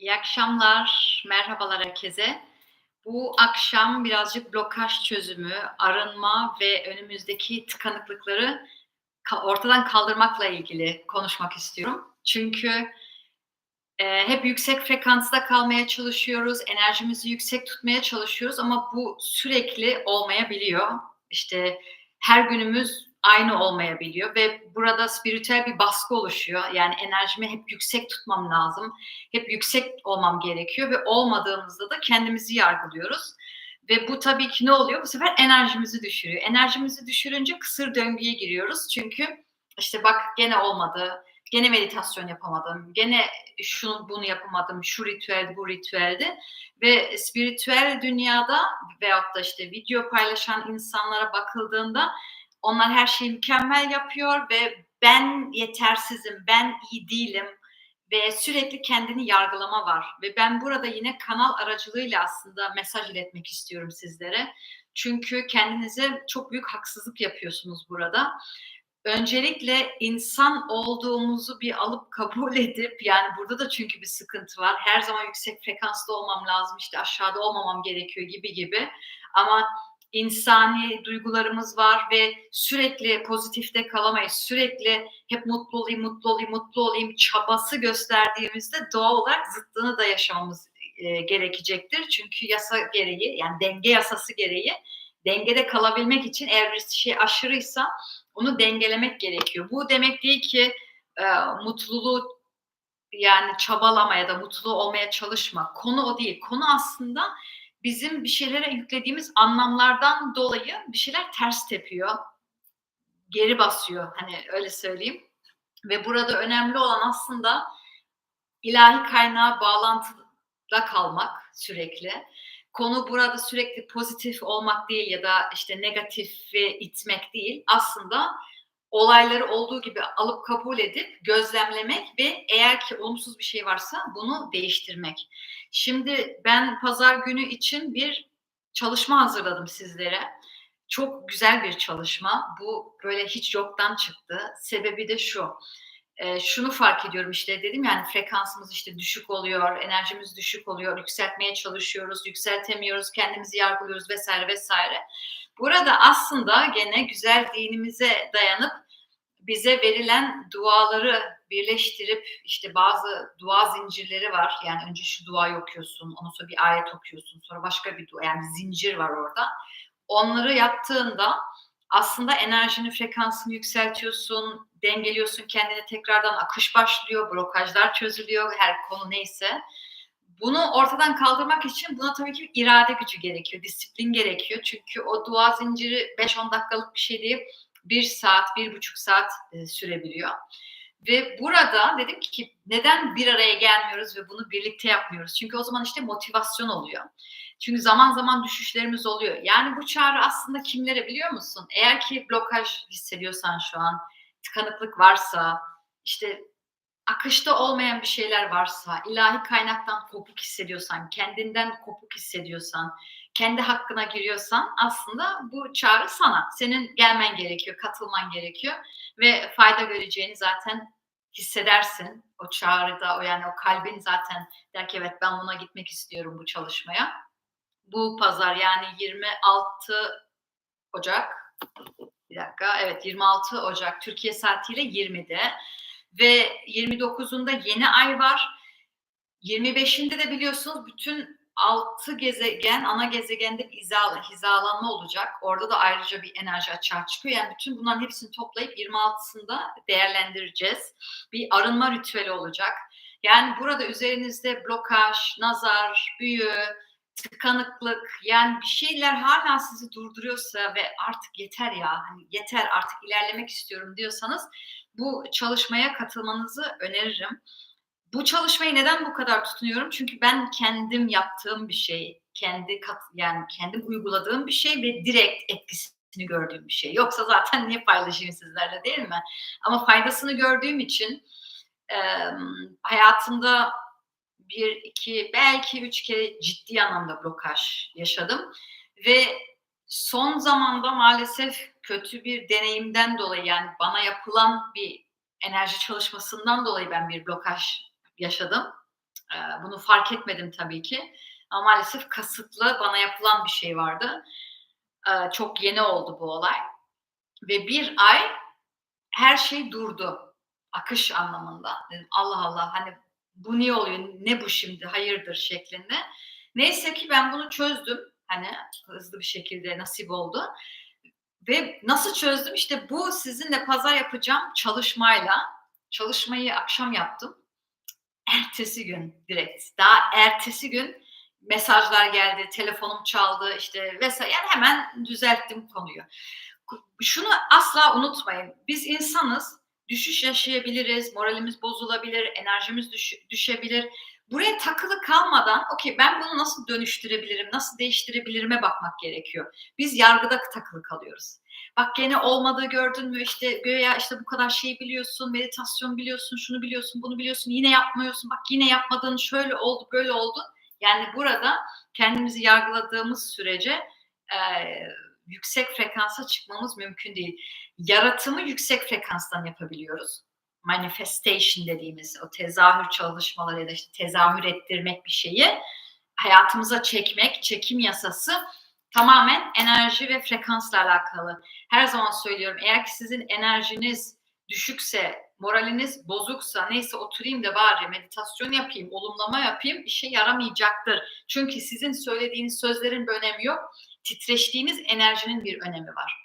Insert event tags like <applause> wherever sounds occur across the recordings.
İyi akşamlar, merhabalar herkese. Bu akşam birazcık blokaj çözümü, arınma ve önümüzdeki tıkanıklıkları ka- ortadan kaldırmakla ilgili konuşmak istiyorum. Çünkü e, hep yüksek frekansta kalmaya çalışıyoruz, enerjimizi yüksek tutmaya çalışıyoruz ama bu sürekli olmayabiliyor. İşte her günümüz aynı olmayabiliyor ve burada spiritüel bir baskı oluşuyor. Yani enerjimi hep yüksek tutmam lazım. Hep yüksek olmam gerekiyor ve olmadığımızda da kendimizi yargılıyoruz. Ve bu tabii ki ne oluyor? Bu sefer enerjimizi düşürüyor. Enerjimizi düşürünce kısır döngüye giriyoruz. Çünkü işte bak gene olmadı, gene meditasyon yapamadım, gene şunu bunu yapamadım, şu ritüeldi, bu ritüeldi. Ve spiritüel dünyada veyahut da işte video paylaşan insanlara bakıldığında onlar her şeyi mükemmel yapıyor ve ben yetersizim, ben iyi değilim ve sürekli kendini yargılama var. Ve ben burada yine kanal aracılığıyla aslında mesaj iletmek istiyorum sizlere. Çünkü kendinize çok büyük haksızlık yapıyorsunuz burada. Öncelikle insan olduğumuzu bir alıp kabul edip yani burada da çünkü bir sıkıntı var. Her zaman yüksek frekanslı olmam lazım işte aşağıda olmamam gerekiyor gibi gibi. Ama insani duygularımız var ve sürekli pozitifte kalamayız. Sürekli hep mutlu olayım, mutlu olayım, mutlu olayım çabası gösterdiğimizde doğal olarak zıttını da yaşamamız e, gerekecektir. Çünkü yasa gereği yani denge yasası gereği dengede kalabilmek için eğer bir şey aşırıysa onu dengelemek gerekiyor. Bu demek değil ki e, mutluluğu yani çabalama ya da mutlu olmaya çalışma. Konu o değil. Konu aslında bizim bir şeylere yüklediğimiz anlamlardan dolayı bir şeyler ters tepiyor. Geri basıyor hani öyle söyleyeyim. Ve burada önemli olan aslında ilahi kaynağa bağlantıda kalmak sürekli. Konu burada sürekli pozitif olmak değil ya da işte negatifi itmek değil. Aslında olayları olduğu gibi alıp kabul edip gözlemlemek ve eğer ki olumsuz bir şey varsa bunu değiştirmek. Şimdi ben pazar günü için bir çalışma hazırladım sizlere. Çok güzel bir çalışma. Bu böyle hiç yoktan çıktı. Sebebi de şu. E, şunu fark ediyorum işte dedim yani frekansımız işte düşük oluyor, enerjimiz düşük oluyor, yükseltmeye çalışıyoruz, yükseltemiyoruz, kendimizi yargılıyoruz vesaire vesaire. Burada aslında gene güzel dinimize dayanıp bize verilen duaları birleştirip işte bazı dua zincirleri var. Yani önce şu duayı okuyorsun, ondan sonra bir ayet okuyorsun, sonra başka bir dua. Yani zincir var orada. Onları yaptığında aslında enerjinin frekansını yükseltiyorsun, dengeliyorsun kendini tekrardan akış başlıyor, blokajlar çözülüyor her konu neyse. Bunu ortadan kaldırmak için buna tabii ki irade gücü gerekiyor, disiplin gerekiyor. Çünkü o dua zinciri 5-10 dakikalık bir şey değil bir saat, bir buçuk saat e, sürebiliyor. Ve burada dedim ki neden bir araya gelmiyoruz ve bunu birlikte yapmıyoruz? Çünkü o zaman işte motivasyon oluyor. Çünkü zaman zaman düşüşlerimiz oluyor. Yani bu çağrı aslında kimlere biliyor musun? Eğer ki blokaj hissediyorsan şu an, tıkanıklık varsa, işte akışta olmayan bir şeyler varsa, ilahi kaynaktan kopuk hissediyorsan, kendinden kopuk hissediyorsan, kendi hakkına giriyorsan aslında bu çağrı sana. Senin gelmen gerekiyor, katılman gerekiyor ve fayda göreceğini zaten hissedersin. O çağrıda, o yani o kalbin zaten der ki evet ben buna gitmek istiyorum bu çalışmaya. Bu pazar yani 26 Ocak bir dakika evet 26 Ocak Türkiye saatiyle 20'de ve 29'unda yeni ay var. 25'inde de biliyorsunuz bütün altı gezegen, ana gezegende hizal, hizalanma olacak. Orada da ayrıca bir enerji açığa çıkıyor. Yani bütün bunların hepsini toplayıp 26'sında değerlendireceğiz. Bir arınma ritüeli olacak. Yani burada üzerinizde blokaj, nazar, büyü, tıkanıklık yani bir şeyler hala sizi durduruyorsa ve artık yeter ya hani yeter artık ilerlemek istiyorum diyorsanız bu çalışmaya katılmanızı öneririm. Bu çalışmayı neden bu kadar tutunuyorum? Çünkü ben kendim yaptığım bir şey, kendi kat, yani kendim uyguladığım bir şey ve direkt etkisini gördüğüm bir şey. Yoksa zaten niye paylaşayım sizlerle değil mi? Ama faydasını gördüğüm için e, hayatımda bir, iki, belki üç kere ciddi anlamda blokaj yaşadım. Ve son zamanda maalesef kötü bir deneyimden dolayı yani bana yapılan bir enerji çalışmasından dolayı ben bir blokaj yaşadım. Ee, bunu fark etmedim tabii ki. Ama maalesef kasıtlı bana yapılan bir şey vardı. Ee, çok yeni oldu bu olay. Ve bir ay her şey durdu. Akış anlamında. Dedim Allah Allah hani bu niye oluyor? Ne bu şimdi? Hayırdır şeklinde. Neyse ki ben bunu çözdüm. Hani hızlı bir şekilde nasip oldu. Ve nasıl çözdüm? İşte bu sizinle pazar yapacağım çalışmayla. Çalışmayı akşam yaptım. Ertesi gün direkt. Daha ertesi gün mesajlar geldi, telefonum çaldı işte vesaire. Yani hemen düzelttim konuyu. Şunu asla unutmayın. Biz insanız. Düşüş yaşayabiliriz, moralimiz bozulabilir, enerjimiz düş, düşebilir. Buraya takılı kalmadan, okey ben bunu nasıl dönüştürebilirim, nasıl değiştirebilirime bakmak gerekiyor. Biz yargıda takılı kalıyoruz. Bak gene olmadığı gördün mü işte göya işte bu kadar şey biliyorsun, meditasyon biliyorsun, şunu biliyorsun, bunu biliyorsun, yine yapmıyorsun. Bak yine yapmadığın şöyle oldu, böyle oldu. Yani burada kendimizi yargıladığımız sürece e, yüksek frekansa çıkmamız mümkün değil. Yaratımı yüksek frekanstan yapabiliyoruz. Manifestation dediğimiz o tezahür çalışmaları ya da işte tezahür ettirmek bir şeyi hayatımıza çekmek, çekim yasası tamamen enerji ve frekansla alakalı. Her zaman söylüyorum eğer ki sizin enerjiniz düşükse, moraliniz bozuksa neyse oturayım da bari meditasyon yapayım, olumlama yapayım işe yaramayacaktır. Çünkü sizin söylediğiniz sözlerin bir önemi yok. Titreştiğiniz enerjinin bir önemi var.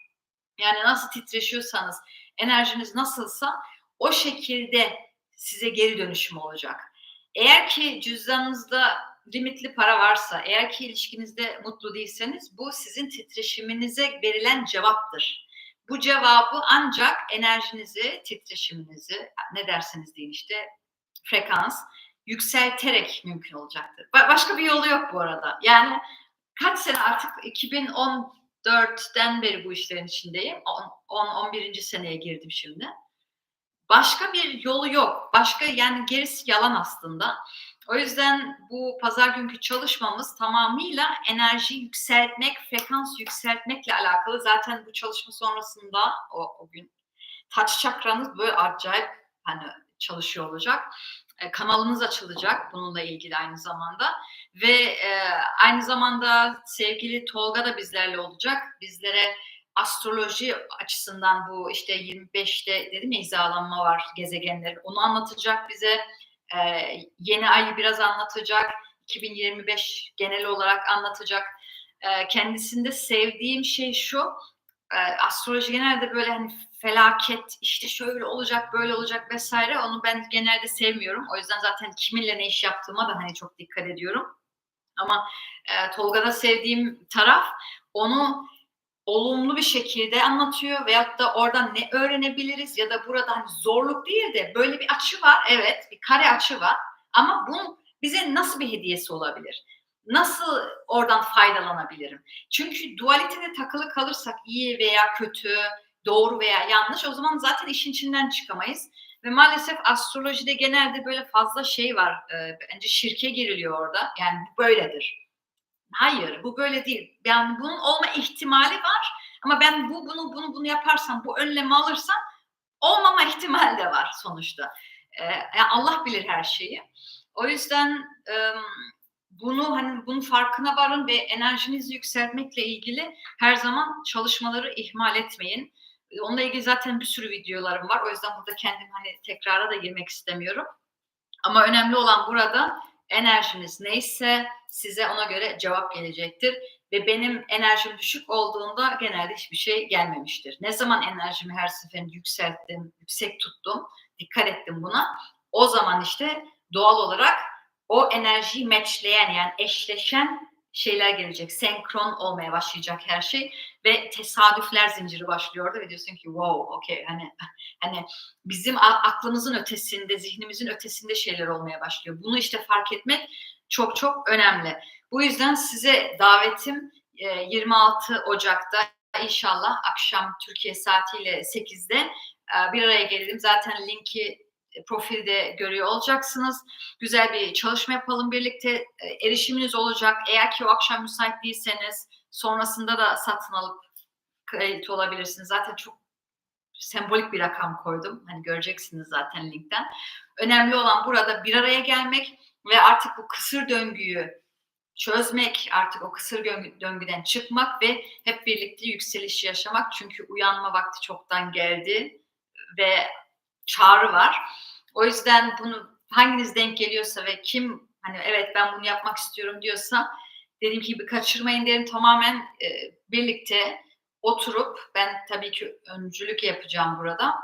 Yani nasıl titreşiyorsanız, enerjiniz nasılsa o şekilde size geri dönüşüm olacak. Eğer ki cüzdanınızda limitli para varsa, eğer ki ilişkinizde mutlu değilseniz bu sizin titreşiminize verilen cevaptır. Bu cevabı ancak enerjinizi, titreşiminizi, ne derseniz deyin işte frekans yükselterek mümkün olacaktır. Başka bir yolu yok bu arada. Yani kaç sene artık 2014'ten beri bu işlerin içindeyim. 10-11. seneye girdim şimdi. Başka bir yolu yok. Başka yani gerisi yalan aslında. O yüzden bu pazar günkü çalışmamız tamamıyla enerji yükseltmek, frekans yükseltmekle alakalı. Zaten bu çalışma sonrasında o, o gün taç çakranız böyle acayip hani çalışıyor olacak. E, kanalınız açılacak bununla ilgili aynı zamanda ve e, aynı zamanda sevgili Tolga da bizlerle olacak. Bizlere astroloji açısından bu işte 25'te dedim ya hizalanma var gezegenlerin onu anlatacak bize e, yeni ayı biraz anlatacak. 2025 genel olarak anlatacak. E, kendisinde sevdiğim şey şu. E, astroloji genelde böyle hani felaket işte şöyle olacak böyle olacak vesaire onu ben genelde sevmiyorum. O yüzden zaten kiminle ne iş yaptığıma da hani çok dikkat ediyorum. Ama e, Tolga'da sevdiğim taraf onu olumlu bir şekilde anlatıyor veyahut da oradan ne öğrenebiliriz ya da burada hani zorluk değil de böyle bir açı var evet bir kare açı var ama bunun bize nasıl bir hediyesi olabilir? Nasıl oradan faydalanabilirim? Çünkü dualitede takılı kalırsak iyi veya kötü, doğru veya yanlış o zaman zaten işin içinden çıkamayız. Ve maalesef astrolojide genelde böyle fazla şey var. E, bence şirke giriliyor orada. Yani böyledir Hayır, bu böyle değil. Yani bunun olma ihtimali var ama ben bu bunu bunu bunu yaparsam, bu önlemi alırsam olmama ihtimali de var sonuçta. Ee, yani Allah bilir her şeyi. O yüzden e, bunu hani bunun farkına varın ve enerjinizi yükseltmekle ilgili her zaman çalışmaları ihmal etmeyin. Onunla ilgili zaten bir sürü videolarım var. O yüzden burada kendim hani tekrara da girmek istemiyorum. Ama önemli olan burada enerjiniz neyse size ona göre cevap gelecektir. Ve benim enerjim düşük olduğunda genelde hiçbir şey gelmemiştir. Ne zaman enerjimi her seferinde yükselttim, yüksek tuttum, dikkat ettim buna. O zaman işte doğal olarak o enerjiyi matchleyen yani eşleşen şeyler gelecek. Senkron olmaya başlayacak her şey ve tesadüfler zinciri başlıyor ve diyorsun ki wow okey hani hani bizim aklımızın ötesinde, zihnimizin ötesinde şeyler olmaya başlıyor. Bunu işte fark etmek çok çok önemli. Bu yüzden size davetim 26 e, Ocak'ta inşallah akşam Türkiye saatiyle 8'de e, bir araya gelelim. Zaten linki profilde görüyor olacaksınız. Güzel bir çalışma yapalım birlikte. E, erişiminiz olacak. Eğer ki o akşam müsait değilseniz sonrasında da satın alıp kayıt olabilirsiniz. Zaten çok sembolik bir rakam koydum. Hani göreceksiniz zaten linkten. Önemli olan burada bir araya gelmek ve artık bu kısır döngüyü çözmek, artık o kısır döngüden çıkmak ve hep birlikte yükseliş yaşamak. Çünkü uyanma vakti çoktan geldi ve çağrı var. O yüzden bunu hanginiz denk geliyorsa ve kim hani evet ben bunu yapmak istiyorum diyorsa dediğim gibi kaçırmayın derim tamamen e, birlikte oturup ben tabii ki öncülük yapacağım burada.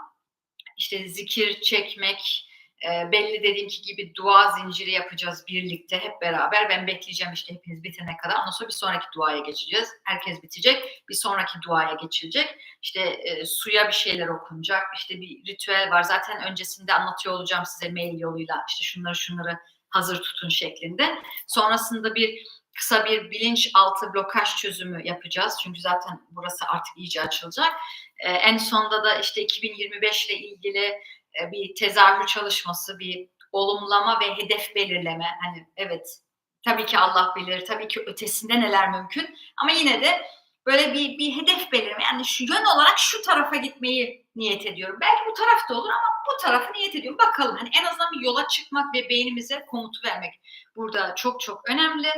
İşte zikir çekmek, e, belli dediğimki gibi dua zinciri yapacağız birlikte hep beraber. Ben bekleyeceğim işte hepiniz bitene kadar. Ondan sonra bir sonraki duaya geçeceğiz. Herkes bitecek. Bir sonraki duaya geçilecek. İşte e, suya bir şeyler okunacak. İşte bir ritüel var. Zaten öncesinde anlatıyor olacağım size mail yoluyla. İşte şunları şunları hazır tutun şeklinde. Sonrasında bir kısa bir bilinçaltı blokaj çözümü yapacağız. Çünkü zaten burası artık iyice açılacak. Ee, en sonda da işte 2025 ile ilgili e, bir tezahür çalışması, bir olumlama ve hedef belirleme. Hani evet tabii ki Allah bilir, tabii ki ötesinde neler mümkün ama yine de böyle bir, bir hedef belirleme. Yani şu yön olarak şu tarafa gitmeyi niyet ediyorum. Belki bu tarafta olur ama bu tarafı niyet ediyorum. Bakalım hani en azından bir yola çıkmak ve beynimize komutu vermek burada çok çok önemli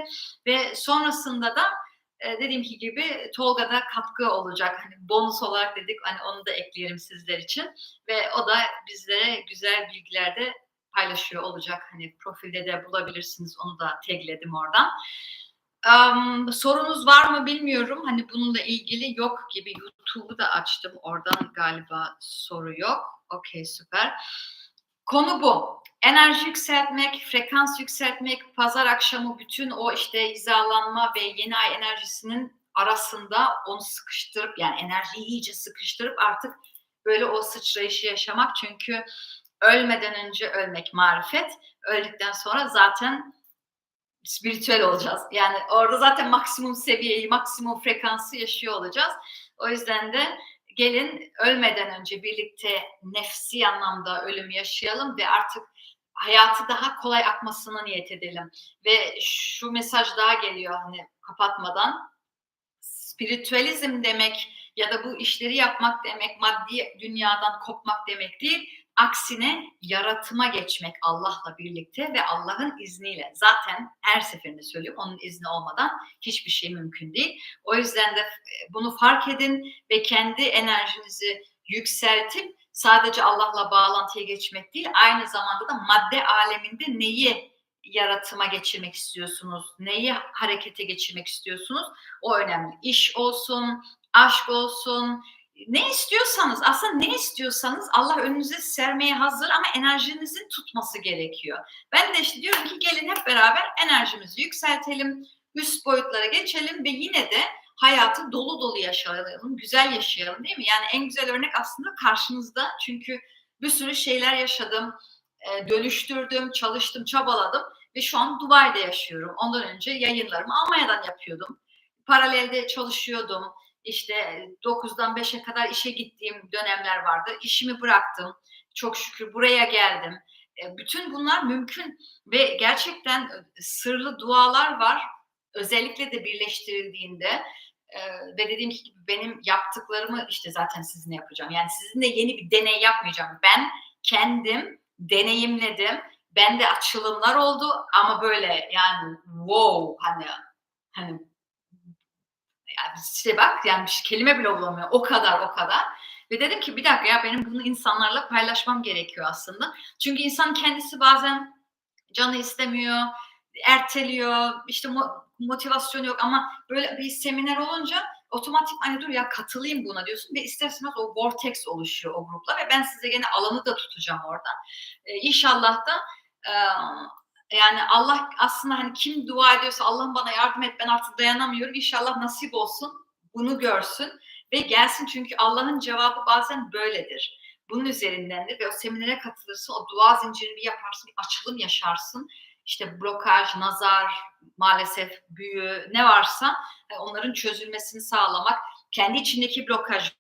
ve sonrasında da e, dediğim gibi Tolga'da katkı olacak. Hani bonus olarak dedik hani onu da ekleyelim sizler için ve o da bizlere güzel bilgiler de paylaşıyor olacak. Hani profilde de bulabilirsiniz. Onu da tagledim oradan. Um, sorunuz var mı bilmiyorum. Hani bununla ilgili yok gibi YouTube'u da açtım. Oradan galiba soru yok. Okey süper. Konu bu. Enerji yükseltmek, frekans yükseltmek, pazar akşamı bütün o işte hizalanma ve yeni ay enerjisinin arasında onu sıkıştırıp yani enerjiyi iyice sıkıştırıp artık böyle o sıçrayışı yaşamak. Çünkü ölmeden önce ölmek marifet, öldükten sonra zaten spiritüel olacağız. Yani orada zaten maksimum seviyeyi, maksimum frekansı yaşıyor olacağız. O yüzden de gelin ölmeden önce birlikte nefsi anlamda ölüm yaşayalım ve artık hayatı daha kolay akmasına niyet edelim. Ve şu mesaj daha geliyor hani kapatmadan. Spiritüalizm demek ya da bu işleri yapmak demek maddi dünyadan kopmak demek değil Aksine yaratıma geçmek Allah'la birlikte ve Allah'ın izniyle. Zaten her seferinde söylüyorum onun izni olmadan hiçbir şey mümkün değil. O yüzden de e, bunu fark edin ve kendi enerjinizi yükseltip sadece Allah'la bağlantıya geçmek değil, aynı zamanda da madde aleminde neyi yaratıma geçirmek istiyorsunuz, neyi harekete geçirmek istiyorsunuz o önemli. İş olsun, aşk olsun, ne istiyorsanız aslında ne istiyorsanız Allah önünüze sermeye hazır ama enerjinizin tutması gerekiyor. Ben de işte diyorum ki gelin hep beraber enerjimizi yükseltelim, üst boyutlara geçelim ve yine de hayatı dolu dolu yaşayalım, güzel yaşayalım değil mi? Yani en güzel örnek aslında karşınızda çünkü bir sürü şeyler yaşadım, e, dönüştürdüm, çalıştım, çabaladım ve şu an Dubai'de yaşıyorum. Ondan önce yayınlarımı Almanya'dan yapıyordum. Paralelde çalışıyordum işte 9'dan 5'e kadar işe gittiğim dönemler vardı. İşimi bıraktım. Çok şükür buraya geldim. E, bütün bunlar mümkün ve gerçekten sırlı dualar var. Özellikle de birleştirildiğinde e, ve dediğim gibi benim yaptıklarımı işte zaten sizinle yapacağım. Yani sizinle yeni bir deney yapmayacağım. Ben kendim deneyimledim. Bende açılımlar oldu ama böyle yani wow hani hani yani işte bak yani kelime bile bulamıyor. O kadar o kadar. Ve dedim ki bir dakika ya benim bunu insanlarla paylaşmam gerekiyor aslında. Çünkü insan kendisi bazen canı istemiyor, erteliyor, işte motivasyonu yok ama böyle bir seminer olunca otomatik hani dur ya katılayım buna diyorsun ve isterseniz o vortex oluşuyor o grupla ve ben size gene alanı da tutacağım orada. Ee, inşallah da e, yani Allah aslında hani kim dua ediyorsa Allah'ım bana yardım et ben artık dayanamıyorum. İnşallah nasip olsun bunu görsün ve gelsin çünkü Allah'ın cevabı bazen böyledir. Bunun üzerindendir ve o seminere katılırsın, o dua zincirini yaparsın, açılım yaşarsın. İşte blokaj, nazar, maalesef büyü ne varsa e, onların çözülmesini sağlamak, kendi içindeki blokajın,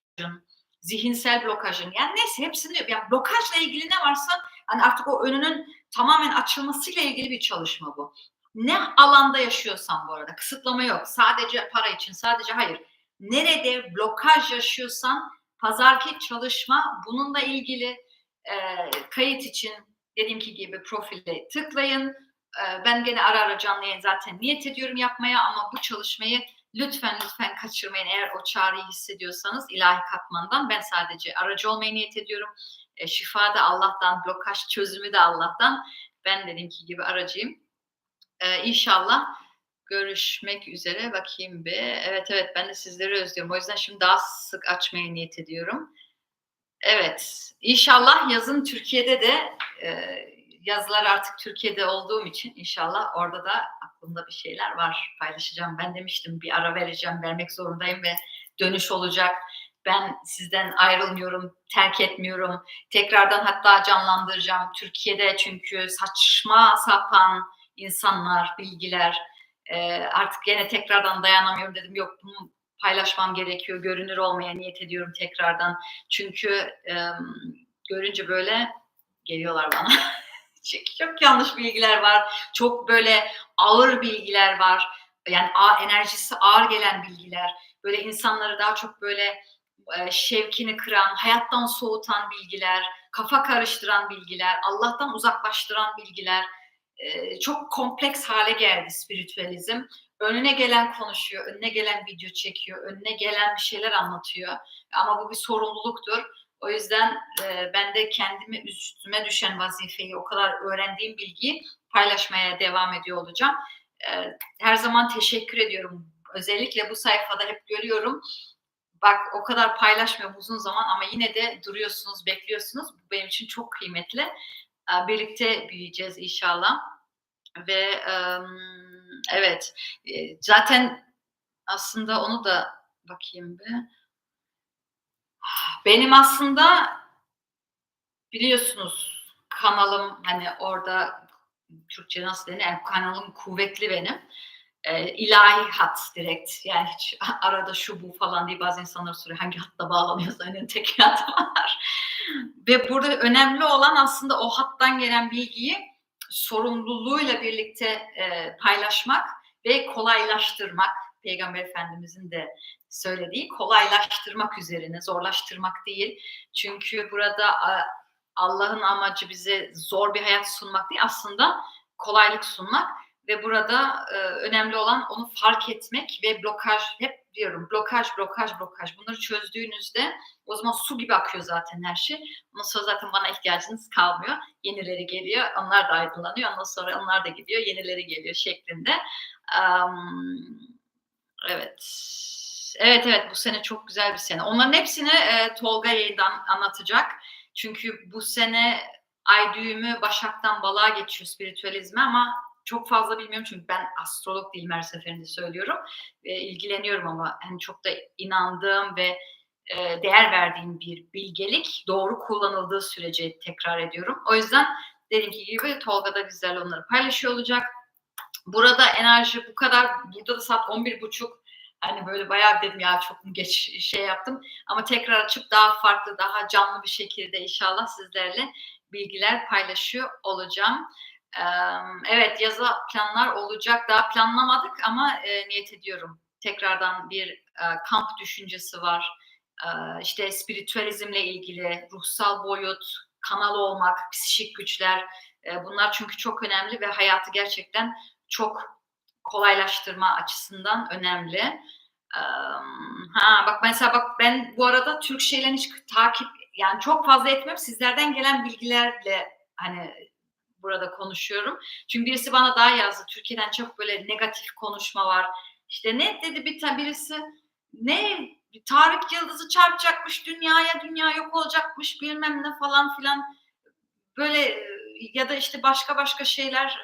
zihinsel blokajın yani neyse hepsini yani blokajla ilgili ne varsa hani artık o önünün tamamen açılmasıyla ilgili bir çalışma bu. Ne alanda yaşıyorsan bu arada kısıtlama yok. Sadece para için sadece hayır. Nerede blokaj yaşıyorsan pazarki çalışma bununla ilgili e, kayıt için dediğim ki gibi profile tıklayın. Ee, ben gene ara ara canlı yayın zaten niyet ediyorum yapmaya ama bu çalışmayı lütfen lütfen kaçırmayın. Eğer o çağrıyı hissediyorsanız ilahi katmandan ben sadece aracı olmayı niyet ediyorum. E, şifa da Allah'tan, blokaj çözümü de Allah'tan. Ben dediğimki gibi aracıyım. E, inşallah görüşmek üzere. Bakayım bir. Evet evet ben de sizleri özlüyorum. O yüzden şimdi daha sık açmaya niyet ediyorum. Evet. İnşallah yazın Türkiye'de de e, yazılar artık Türkiye'de olduğum için inşallah orada da aklımda bir şeyler var. Paylaşacağım. Ben demiştim bir ara vereceğim, vermek zorundayım ve dönüş olacak. Ben sizden ayrılmıyorum, terk etmiyorum. Tekrardan hatta canlandıracağım. Türkiye'de çünkü saçma sapan insanlar, bilgiler e, artık yine tekrardan dayanamıyorum dedim. Yok bunu paylaşmam gerekiyor. Görünür olmaya niyet ediyorum tekrardan. Çünkü e, görünce böyle geliyorlar bana. <laughs> çok, çok yanlış bilgiler var. Çok böyle ağır bilgiler var. Yani enerjisi ağır gelen bilgiler. Böyle insanları daha çok böyle şevkini kıran, hayattan soğutan bilgiler, kafa karıştıran bilgiler, Allah'tan uzaklaştıran bilgiler e, çok kompleks hale geldi spiritüalizm. Önüne gelen konuşuyor, önüne gelen video çekiyor, önüne gelen bir şeyler anlatıyor. Ama bu bir sorumluluktur. O yüzden e, ben de kendimi üstüme düşen vazifeyi, o kadar öğrendiğim bilgiyi paylaşmaya devam ediyor olacağım. E, her zaman teşekkür ediyorum. Özellikle bu sayfada hep görüyorum. Bak o kadar paylaşmıyorum uzun zaman ama yine de duruyorsunuz, bekliyorsunuz. Bu benim için çok kıymetli. E, birlikte büyüyeceğiz inşallah. Ve evet, e, zaten aslında onu da bakayım bir benim aslında biliyorsunuz kanalım hani orada Türkçe nasıl denir? Yani kanalım kuvvetli benim. E, ilahi hat direkt. Yani hiç <laughs> arada şu bu falan diye bazı insanlar soruyor hangi hatta bağlanıyorsa hani tek hat <laughs> var. Ve burada önemli olan aslında o hattan gelen bilgiyi sorumluluğuyla birlikte e, paylaşmak ve kolaylaştırmak. Peygamber Efendimizin de söylediği kolaylaştırmak üzerine, zorlaştırmak değil. Çünkü burada Allah'ın amacı bize zor bir hayat sunmak değil, aslında kolaylık sunmak ve burada e, önemli olan onu fark etmek ve blokaj hep diyorum blokaj blokaj blokaj bunları çözdüğünüzde o zaman su gibi akıyor zaten her şey. Ondan sonra zaten bana ihtiyacınız kalmıyor. Yenileri geliyor. Onlar da aydınlanıyor. Ondan sonra onlar da gidiyor. Yenileri geliyor şeklinde. Um, evet. Evet evet bu sene çok güzel bir sene. Onların hepsini e, Tolga yayından anlatacak. Çünkü bu sene ay düğümü Başak'tan Balığa geçiyor spiritüalizme ama çok fazla bilmiyorum çünkü ben astrolog değilim her seferinde söylüyorum. E, ilgileniyorum ama hani çok da inandığım ve e, değer verdiğim bir bilgelik doğru kullanıldığı sürece tekrar ediyorum. O yüzden dediğim gibi Tolga da bizlerle onları paylaşıyor olacak. Burada enerji bu kadar. Burada da saat 11.30 Hani böyle bayağı dedim ya çok mu geç şey yaptım. Ama tekrar açıp daha farklı, daha canlı bir şekilde inşallah sizlerle bilgiler paylaşıyor olacağım. Evet yazı planlar olacak. Daha planlamadık ama niyet ediyorum. Tekrardan bir kamp düşüncesi var. İşte spiritüalizmle ilgili, ruhsal boyut, kanal olmak, psikik güçler. Bunlar çünkü çok önemli ve hayatı gerçekten çok kolaylaştırma açısından önemli. Ha bak mesela bak ben bu arada Türk şeylerini hiç takip yani çok fazla etmiyorum. Sizlerden gelen bilgilerle hani burada konuşuyorum. Çünkü birisi bana daha yazdı. Türkiye'den çok böyle negatif konuşma var. İşte ne dedi bir tane birisi ne Tarık Yıldızı çarpacakmış dünyaya, dünya yok olacakmış bilmem ne falan filan. Böyle ya da işte başka başka şeyler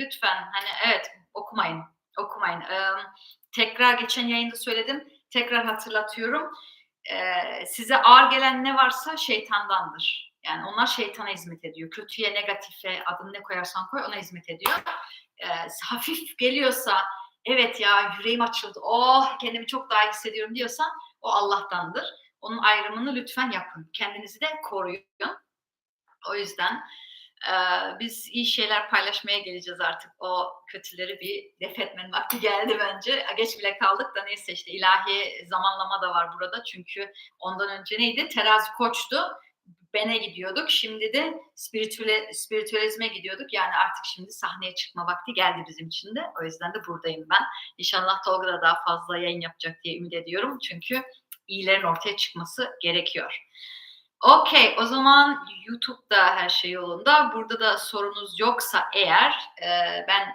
lütfen hani evet okumayın. Okumayın. Ee, tekrar geçen yayında söyledim. Tekrar hatırlatıyorum. Size ağır gelen ne varsa şeytandandır. Yani onlar şeytana hizmet ediyor. Kötüye, negatife, adını ne koyarsan koy ona hizmet ediyor. Ee, <laughs> hafif geliyorsa, evet ya yüreğim açıldı, oh kendimi çok daha iyi hissediyorum diyorsan o Allah'tandır. Onun ayrımını lütfen yapın. Kendinizi de koruyun. O yüzden ee, biz iyi şeyler paylaşmaya geleceğiz artık. O kötüleri bir def etmenin vakti geldi bence. Geç bile kaldık da neyse işte ilahi zamanlama da var burada. Çünkü ondan önce neydi? Terazi koçtu. Bene gidiyorduk. Şimdi de spiritüele, spiritüalizme gidiyorduk. Yani artık şimdi sahneye çıkma vakti geldi bizim için de. O yüzden de buradayım ben. İnşallah Tolga da daha fazla yayın yapacak diye ümit ediyorum. Çünkü iyilerin ortaya çıkması gerekiyor. Okey, o zaman YouTube'da her şey yolunda. Burada da sorunuz yoksa eğer e, ben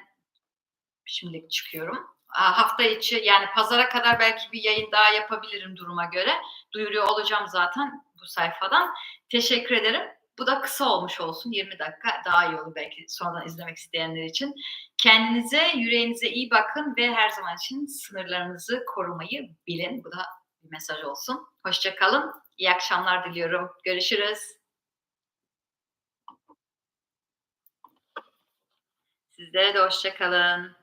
şimdilik çıkıyorum. Hafta içi yani pazara kadar belki bir yayın daha yapabilirim duruma göre. Duyuruyor olacağım zaten bu sayfadan. Teşekkür ederim. Bu da kısa olmuş olsun. 20 dakika daha iyi olur belki sonradan izlemek isteyenler için. Kendinize, yüreğinize iyi bakın ve her zaman için sınırlarınızı korumayı bilin. Bu da bir mesaj olsun. Hoşça kalın. İyi akşamlar diliyorum. Görüşürüz. Sizlere de hoşça kalın.